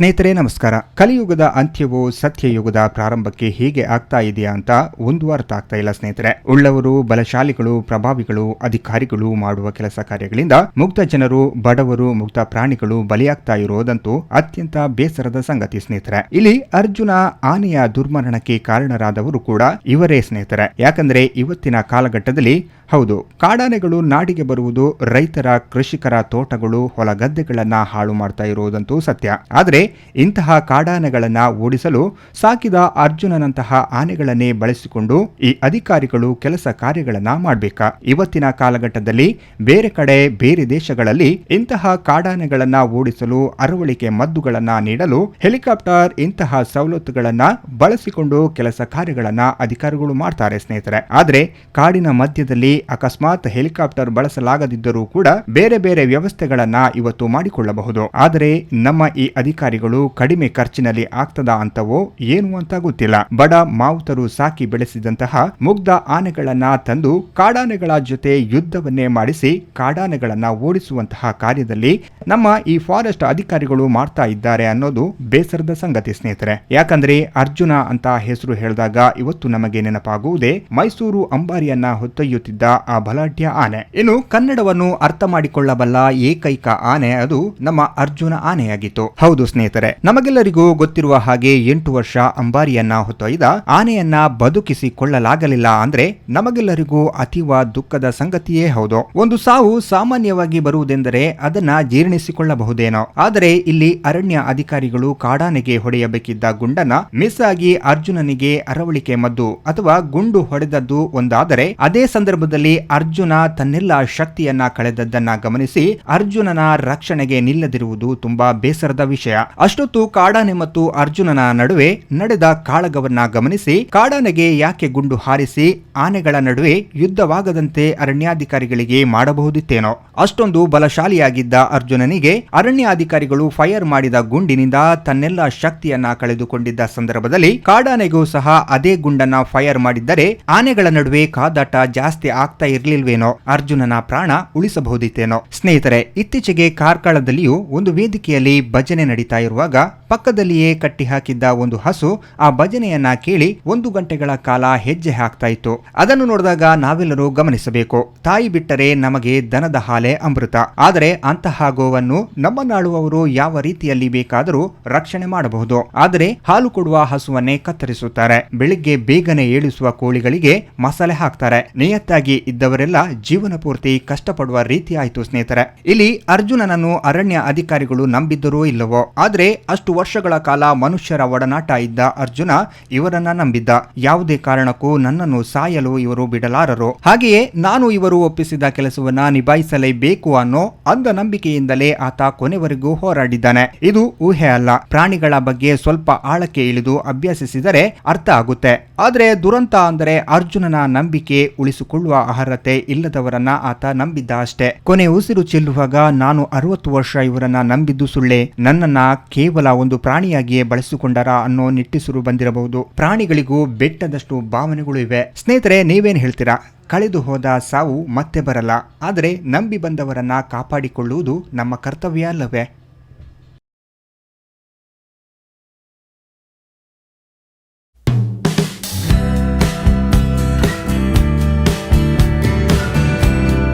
ಸ್ನೇಹಿತರೆ, ನಮಸ್ಕಾರ. ಕಲಿಯುಗದ ಅಂತ್ಯವು ಸತ್ಯಯುಗದ ಪ್ರಾರಂಭಕ್ಕೆ ಹೇಗೆ ಆಗ್ತಾ ಇದೆಯಾ ಅಂತ ಒಂದು ಅರ್ಥ ಆಗ್ತಾ ಇಲ್ಲ ಸ್ನೇಹಿತರೆ. ಉಳ್ಳವರು, ಬಲಶಾಲಿಗಳು, ಪ್ರಭಾವಿಗಳು, ಅಧಿಕಾರಿಗಳು ಮಾಡುವ ಕೆಲಸ ಕಾರ್ಯಗಳಿಂದ ಮುಕ್ತ ಜನರು, ಬಡವರು ಮುಕ್ತ ಪ್ರಾಣಿಗಳು ಬಲಿಯಾಗ್ತಾ ಇರೋದಂತೂ ಅತ್ಯಂತ ಬೇಸರದ ಸಂಗತಿ ಸ್ನೇಹಿತರೆ. ಇಲ್ಲಿ ಅರ್ಜುನ ಆನೆಯ ದುರ್ಮರಣಕ್ಕೆ ಕಾರಣರಾದವರು ಕೂಡ ಇವರೇ ಸ್ನೇಹಿತರೆ. ಯಾಕಂದ್ರೆ ಇವತ್ತಿನ ಕಾಲಘಟ್ಟದಲ್ಲಿ ಹೌದು, ಕಾಡಾನೆಗಳು ನಾಡಿಗೆ ಬರುವುದು ರೈತರ, ಕೃಷಿಕರ ತೋಟಗಳು, ಹೊಲ ಗದ್ದೆಗಳನ್ನ ಹಾಳು ಮಾಡ್ತಾ ಇರುವುದಂತೂ ಸತ್ಯ. ಆದರೆ ಇಂತಹ ಕಾಡಾನೆಗಳನ್ನ ಓಡಿಸಲು ಸಾಕಿದ ಅರ್ಜುನನಂತಹ ಆನೆಗಳನ್ನೇ ಬಳಸಿಕೊಂಡು ಈ ಅಧಿಕಾರಿಗಳು ಕೆಲಸ ಕಾರ್ಯಗಳನ್ನ ಮಾಡ್ಬೇಕಾ? ಇವತ್ತಿನ ಕಾಲಘಟ್ಟದಲ್ಲಿ ಬೇರೆ ಕಡೆ, ಬೇರೆ ದೇಶಗಳಲ್ಲಿ ಇಂತಹ ಕಾಡಾನೆಗಳನ್ನ ಓಡಿಸಲು ಅರವಳಿಕೆ ಮದ್ದುಗಳನ್ನ ನೀಡಲು ಹೆಲಿಕಾಪ್ಟರ್ ಇಂತಹ ಸವಲತ್ತುಗಳನ್ನ ಬಳಸಿಕೊಂಡು ಕೆಲಸ ಕಾರ್ಯಗಳನ್ನ ಅಧಿಕಾರಿಗಳು ಮಾಡ್ತಾರೆ ಸ್ನೇಹಿತರೆ. ಆದರೆ ಕಾಡಿನ ಮಧ್ಯದಲ್ಲಿ ಅಕಸ್ಮಾತ್ ಹೆಲಿಕಾಪ್ಟರ್ ಬಳಸಲಾಗದಿದ್ದರೂ ಕೂಡ ಬೇರೆ ಬೇರೆ ವ್ಯವಸ್ಥೆಗಳನ್ನ ಇವತ್ತು ಮಾಡಿಕೊಳ್ಳಬಹುದು. ಆದರೆ ನಮ್ಮ ಈ ಅಧಿಕಾರಿಗಳು ಕಡಿಮೆ ಖರ್ಚಿನಲ್ಲಿ ಆಗ್ತದಾ ಅಂತವೋ ಏನು ಅಂತ ಗೊತ್ತಿಲ್ಲ. ಬಡ ಮಾವುತರು ಸಾಕಿ ಬೆಳೆಸಿದಂತಹ ಮುಗ್ಧ ಆನೆಗಳನ್ನ ತಂದು ಕಾಡಾನೆಗಳ ಜೊತೆ ಯುದ್ಧವನ್ನೇ ಮಾಡಿಸಿ ಕಾಡಾನೆಗಳನ್ನ ಓಡಿಸುವಂತಹ ಕಾರ್ಯದಲ್ಲಿ ನಮ್ಮ ಈ ಫಾರೆಸ್ಟ್ ಅಧಿಕಾರಿಗಳು ಮಾಡ್ತಾ ಇದ್ದಾರೆ ಅನ್ನೋದು ಬೇಸರದ ಸಂಗತಿ ಸ್ನೇಹಿತರೆ. ಯಾಕಂದ್ರೆ ಅರ್ಜುನ ಅಂತ ಹೆಸರು ಹೇಳಿದಾಗ ಇವತ್ತು ನಮಗೆ ನೆನಪಾಗುವುದೇ ಮೈಸೂರು ಅಂಬಾರಿಯನ್ನ ಹೊತ್ತೊಯ್ಯುತ್ತಿದ್ದ ಆ ಬಲಾಢ್ಯ ಆನೆ. ಇನ್ನು ಕನ್ನಡವನ್ನು ಅರ್ಥ ಮಾಡಿಕೊಳ್ಳಬಲ್ಲ ಏಕೈಕ ಆನೆ ಅದು ನಮ್ಮ ಅರ್ಜುನ ಆನೆಯಾಗಿತ್ತು. ಹೌದು ಸ್ನೇಹಿತರೆ, ನಮಗೆಲ್ಲರಿಗೂ ಗೊತ್ತಿರುವ ಹಾಗೆ ಎಂಟು ವರ್ಷ ಅಂಬಾರಿಯನ್ನ ಹೊತ್ತೊಯ್ದ ಆನೆಯನ್ನ ಬದುಕಿಸಿಕೊಳ್ಳಲಾಗಲಿಲ್ಲ ಅಂದ್ರೆ ನಮಗೆಲ್ಲರಿಗೂ ಅತೀವ ದುಃಖದ ಸಂಗತಿಯೇ ಹೌದು. ಒಂದು ಸಾವು ಸಾಮಾನ್ಯವಾಗಿ ಬರುವುದೆಂದರೆ ಅದನ್ನ ಜೀರ್ಣಿಸಿಕೊಳ್ಳಬಹುದೇನೋ. ಆದರೆ ಇಲ್ಲಿ ಅರಣ್ಯ ಅಧಿಕಾರಿಗಳು ಕಾಡಾನೆಗೆ ಹೊಡೆಯಬೇಕಿದ್ದ ಗುಂಡನ್ನ ಮಿಸ್ ಆಗಿ ಅರ್ಜುನನಿಗೆ ಅರವಳಿಕೆ ಮದ್ದು ಅಥವಾ ಗುಂಡು ಹೊಡೆದದ್ದು ಒಂದಾದರೆ ಅದೇ ಸಂದರ್ಭದಲ್ಲಿ ಅರ್ಜುನ ತನ್ನೆಲ್ಲ ಶಕ್ತಿಯನ್ನ ಕಳೆದದ್ದನ್ನ ಗಮನಿಸಿ ಅರ್ಜುನನ ರಕ್ಷಣೆಗೆ ನಿಲ್ಲದಿರುವುದು ತುಂಬಾ ಬೇಸರದ ವಿಷಯ. ಅಷ್ಟೊತ್ತು ಕಾಡಾನೆ ಮತ್ತು ಅರ್ಜುನನ ನಡುವೆ ನಡೆದ ಕಾಳಗವನ್ನ ಗಮನಿಸಿ ಕಾಡಾನೆಗೆ ಯಾಕೆ ಗುಂಡು ಹಾರಿಸಿ ಆನೆಗಳ ನಡುವೆ ಯುದ್ಧವಾಗದಂತೆ ಅರಣ್ಯಾಧಿಕಾರಿಗಳಿಗೆ ಮಾಡಬಹುದಿತ್ತೇನೋ. ಅಷ್ಟೊಂದು ಬಲಶಾಲಿಯಾಗಿದ್ದ ಅರ್ಜುನನಿಗೆ ಅರಣ್ಯಾಧಿಕಾರಿಗಳು ಫೈರ್ ಮಾಡಿದ ಗುಂಡಿನಿಂದ ತನ್ನೆಲ್ಲ ಶಕ್ತಿಯನ್ನ ಕಳೆದುಕೊಂಡಿದ್ದ ಸಂದರ್ಭದಲ್ಲಿ ಕಾಡಾನೆಗೂ ಸಹ ಅದೇ ಗುಂಡನ್ನ ಫೈರ್ ಮಾಡಿದ್ದರೆ ಆನೆಗಳ ನಡುವೆ ಕಾದಾಟ ಜಾಸ್ತಿ ಆಗ್ತಾ ಇರ್ಲಿಲ್ವೇನೋ ಅರ್ಜುನನ ಪ್ರಾಣ ಉಳಿಸಬಹುದಿತ್ತೇನೋ. ಸ್ನೇಹಿತರೆ, ಇತ್ತೀಚೆಗೆ ಕಾರ್ಕಳದಲ್ಲಿಯೂ ಒಂದು ವೇದಿಕೆಯಲ್ಲಿ ಭಜನೆ ನಡೀತಾ ಇರುವಾಗ ಪಕ್ಕದಲ್ಲಿಯೇ ಕಟ್ಟಿ ಹಾಕಿದ್ದ ಒಂದು ಹಸು ಆ ಭಜನೆಯನ್ನ ಕೇಳಿ ಒಂದು ಗಂಟೆಗಳ ಕಾಲ ಹೆಜ್ಜೆ ಹಾಕ್ತಾ ಇತ್ತು. ಅದನ್ನು ನೋಡಿದಾಗ ನಾವೆಲ್ಲರೂ ಗಮನಿಸಬೇಕು. ತಾಯಿ ಬಿಟ್ಟರೆ ನಮಗೆ ದನದ ಹಾಲೆ ಅಮೃತ. ಆದರೆ ಅಂತಹ ಗೋವನ್ನು ನಮ್ಮನ್ನಾಳುವವರು ಯಾವ ರೀತಿಯಲ್ಲಿ ಬೇಕಾದರೂ ರಕ್ಷಣೆ ಮಾಡಬಹುದು. ಆದರೆ ಹಾಲು ಕೊಡುವ ಹಸುವನ್ನೇ ಕತ್ತರಿಸುತ್ತಾರೆ. ಬೆಳಿಗ್ಗೆ ಬೇಗನೆ ಏಳಿಸುವ ಕೋಳಿಗಳಿಗೆ ಮಸಾಲೆ ಹಾಕ್ತಾರೆ. ನಿಯತ್ತಾಗಿ ಇದ್ದವರೆಲ್ಲ ಜೀವನ ಪೂರ್ತಿ ಕಷ್ಟಪಡುವ ರೀತಿ ಆಯ್ತು ಸ್ನೇಹಿತರೆ. ಇಲ್ಲಿ ಅರ್ಜುನನನ್ನು ಅರಣ್ಯ ಅಧಿಕಾರಿಗಳು ನಂಬಿದ್ದರೋ ಇಲ್ಲವೋ? ಆದ್ರೆ ಅಷ್ಟು ವರ್ಷಗಳ ಕಾಲ ಮನುಷ್ಯರ ಒಡನಾಟ ಇದ್ದ ಅರ್ಜುನ ಇವರನ್ನ ನಂಬಿದ್ದ. ಯಾವುದೇ ಕಾರಣಕ್ಕೂ ನನ್ನನ್ನು ಸಾಯಲು ಇವರು ಬಿಡಲಾರರು. ಹಾಗೆಯೇ ನಾನು ಇವರು ಒಪ್ಪಿಸಿದ ಕೆಲಸವನ್ನ ನಿಭಾಯಿಸಲೇಬೇಕು ಅನ್ನೋ ಅಂಧ ನಂಬಿಕೆಯಿಂದಲೇ ಆತ ಕೊನೆವರೆಗೂ ಹೋರಾಡಿದ್ದಾನೆ. ಇದು ಊಹೆ ಅಲ್ಲ. ಪ್ರಾಣಿಗಳ ಬಗ್ಗೆ ಸ್ವಲ್ಪ ಆಳಕ್ಕೆ ಇಳಿದು ಅಭ್ಯಸಿಸಿದರೆ ಅರ್ಥ ಆಗುತ್ತೆ. ಆದ್ರೆ ದುರಂತ ಅಂದರೆ ಅರ್ಜುನನ ನಂಬಿಕೆ ಉಳಿಸಿಕೊಳ್ಳುವ ಅರ್ಹತೆ ಇಲ್ಲದವರನ್ನ ಆತ ನಂಬಿದ್ದ ಅಷ್ಟೇ ಕೊನೆ ಉಸಿರು ಚೆಲ್ಲುವಾಗ ನಾನು ಅರವತ್ತು ವರ್ಷ ಇವರನ್ನ ನಂಬಿದ್ದು ಸುಳ್ಳೆ. ನನ್ನನ್ನ ಕೇವಲ ಒಂದು ಪ್ರಾಣಿಯಾಗಿಯೇ ಬಳಸಿಕೊಂಡರ ಅನ್ನೋ ನಿಟ್ಟಿಸುರು ಬಂದಿರಬಹುದು. ಪ್ರಾಣಿಗಳಿಗೂ ಬೆಟ್ಟದಷ್ಟು ಭಾವನೆಗಳು ಇವೆ. ಸ್ನೇಹಿತರೆ, ನೀವೇನ್ ಹೇಳ್ತೀರಾ? ಕಳೆದು ಹೋದ ಸಾವು ಮತ್ತೆ ಬರಲ್ಲ. ಆದರೆ ನಂಬಿ ಬಂದವರನ್ನ ಕಾಪಾಡಿಕೊಳ್ಳುವುದು ನಮ್ಮ ಕರ್ತವ್ಯ ಅಲ್ಲವೇ?